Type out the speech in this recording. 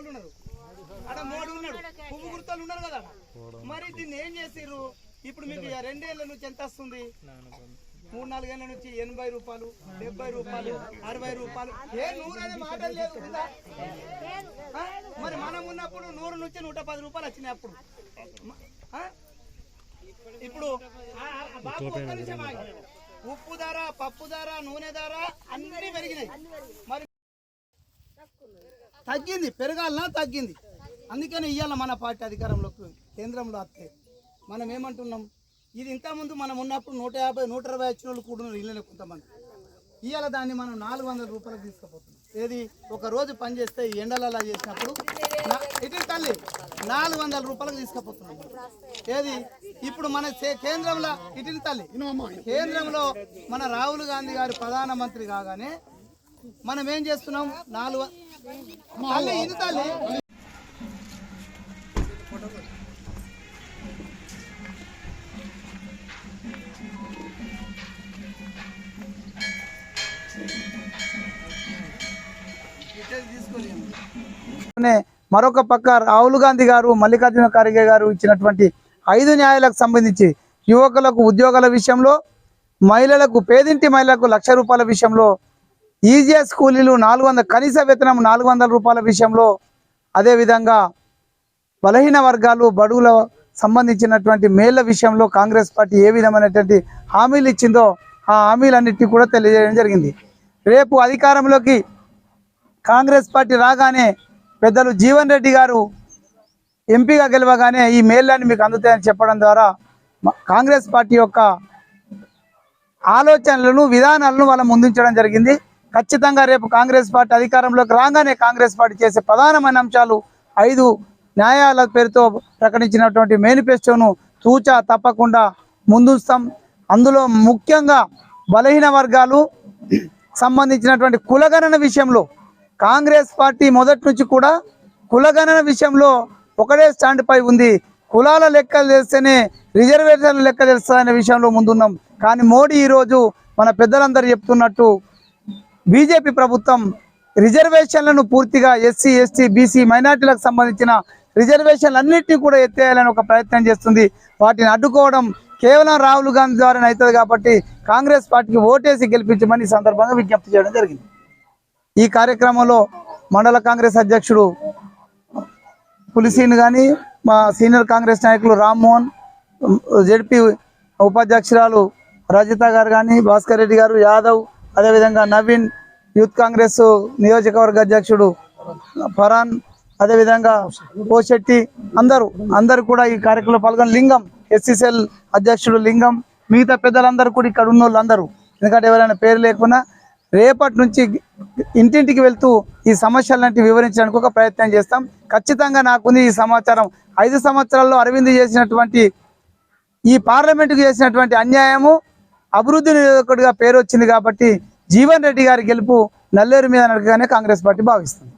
వాళ్ళు ఉన్నారు అక్కడ మోడీ ఉన్నాడు పువ్వు గుర్తాలు ఉన్నారు కదా. మరి దీన్ని ఏం చేసిర్రు? ఇప్పుడు మీకు రెండేళ్ళ నుంచి ఎంత వస్తుంది? మూడు నాలుగేళ్ళ నుంచి ఎనభై రూపాయలు డెబ్బై రూపాయలు అరవై రూపాయలు. ఏ నూరు అనే మాట లేదు మరి మనం ఉన్నప్పుడు నూరు నుంచి నూట పది రూపాయలు వచ్చినాయి అప్పుడు. ఇప్పుడు ఉప్పు ధర పప్పు ధర నూనె ధర అన్ని పెరిగినాయి. మరి తగ్గింది పెరగాలనా తగ్గింది. అందుకని ఇవాళ మన పార్టీ అధికారంలోకి కేంద్రంలో వస్తే మనం ఏమంటున్నాం? ఇది ఇంతకుముందు మనం ఉన్నప్పుడు నూట యాభై నూట ఇరవై వచ్చిన వాళ్ళు కూడా ఉన్నారు ఇళ్ళలో కొంతమంది. ఇవాళ దాన్ని మనం నాలుగు వందల రూపాయలకు తీసుకుపోతున్నాం. ఏది? ఒక రోజు పని చేస్తే ఈ చేసినప్పుడు ఇటు తల్లి నాలుగు వందల రూపాయలకు తీసుకుపోతున్నాం ఏది? ఇప్పుడు మన కేంద్రంలో ఇటు తల్లి కేంద్రంలో మన రాహుల్ గాంధీ గారు ప్రధానమంత్రి కాగానే మనం ఏం చేస్తున్నాం? నాలుగు తల్లి ఇది తల్లి. మరొక పక్క రాహుల్ గాంధీ గారు మల్లికార్జున ఖర్గే గారు ఇచ్చినటువంటి ఐదు న్యాయాలకు సంబంధించి యువకులకు ఉద్యోగాల విషయంలో మహిళలకు పేదింటి మహిళలకు లక్ష రూపాయల విషయంలో ఈజీఎస్ కూలీలు నాలుగు వందల కనీస వేతనం నాలుగు వందల రూపాయల విషయంలో అదేవిధంగా బలహీన వర్గాలు బడుగుల సంబంధించినటువంటి మేళ్ళ విషయంలో కాంగ్రెస్ పార్టీ ఏ విధమైనటువంటి హామీలు ఇచ్చిందో ఆ హామీలన్నింటినీ కూడా తెలియజేయడం జరిగింది. రేపు అధికారంలోకి కాంగ్రెస్ పార్టీ రాగానే పెద్దలు జీవన్ రెడ్డి గారు ఎంపీగా గెలవగానే ఈ మేళ్ళని మీకు అందుతాయని చెప్పడం ద్వారా కాంగ్రెస్ పార్టీ యొక్క ఆలోచనలను విధానాలను వాళ్ళ ముందుంచడం జరిగింది. ఖచ్చితంగా రేపు కాంగ్రెస్ పార్టీ అధికారంలోకి రాగానే కాంగ్రెస్ పార్టీ చేసే ప్రధానమైన అంశాలు ఐదు న్యాయాల పేరుతో ప్రకటించినటువంటి మేనిఫెస్టోను తూచా తప్పకుండా ముందుస్తాం. అందులో ముఖ్యంగా బలహీన వర్గాలు సంబంధించినటువంటి కులగణన విషయంలో కాంగ్రెస్ పార్టీ మొదటి నుంచి కూడా కులగణన విషయంలో ఒకటే స్టాండ్ పై ఉంది. కులాల లెక్కలు తెలిస్తేనే రిజర్వేషన్ల లెక్క తెలుస్తుందనే విషయంలో ముందున్నాం. కానీ మోడీ ఈరోజు మన పెద్దలందరూ చెప్తున్నట్టు బీజేపీ ప్రభుత్వం రిజర్వేషన్లను పూర్తిగా ఎస్సీ ఎస్టీ బీసీ మైనార్టీలకు సంబంధించిన రిజర్వేషన్లు అన్నింటినీ కూడా ఎత్తేయాలని ఒక ప్రయత్నం చేస్తుంది. వాటిని అడ్డుకోవడం కేవలం రాహుల్ గాంధీ ద్వారానే అవుతుంది కాబట్టి కాంగ్రెస్ పార్టీకి ఓటేసి గెలిపించమని సందర్భంగా విజ్ఞప్తి చేయడం జరిగింది. ఈ కార్యక్రమంలో మండల కాంగ్రెస్ అధ్యక్షుడు పులిసీని కానీ మా సీనియర్ కాంగ్రెస్ నాయకులు రామ్మోహన్ జడ్పీ ఉపాధ్యక్షురాలు రజిత గారు కానీ భాస్కర్ రెడ్డి గారు యాదవ్ అదేవిధంగా నవీన్ యూత్ కాంగ్రెస్ నియోజకవర్గ అధ్యక్షుడు ఫరాన్ అదేవిధంగా పోశెట్టి అందరూ అందరూ కూడా ఈ కార్యక్రమంలో పాల్గొని లింగం ఎస్సీసీఎల్ అధ్యక్షుడు లింగం మిగతా పెద్దలందరూ కూడా ఇక్కడ ఉన్న వాళ్ళందరూ ఎందుకంటే ఎవరైనా పేరు లేకున్నా రేపటి నుంచి ఇంటింటికి వెళ్తూ ఈ సమస్యలన్నింటి వివరించడానికి ఒక ప్రయత్నం చేస్తాం. ఖచ్చితంగా నాకుంది ఈ సమాచారం. ఐదు సంవత్సరాల్లో అరవింద్ చేసినటువంటి ఈ పార్లమెంటుకు చేసినటువంటి అన్యాయము అభివృద్ధి నియోజకుడిగా పేరు వచ్చింది కాబట్టి జీవన్ రెడ్డి గారి గెలుపు నల్లేరు మీద నడకగానే కాంగ్రెస్ పార్టీ భావిస్తుంది.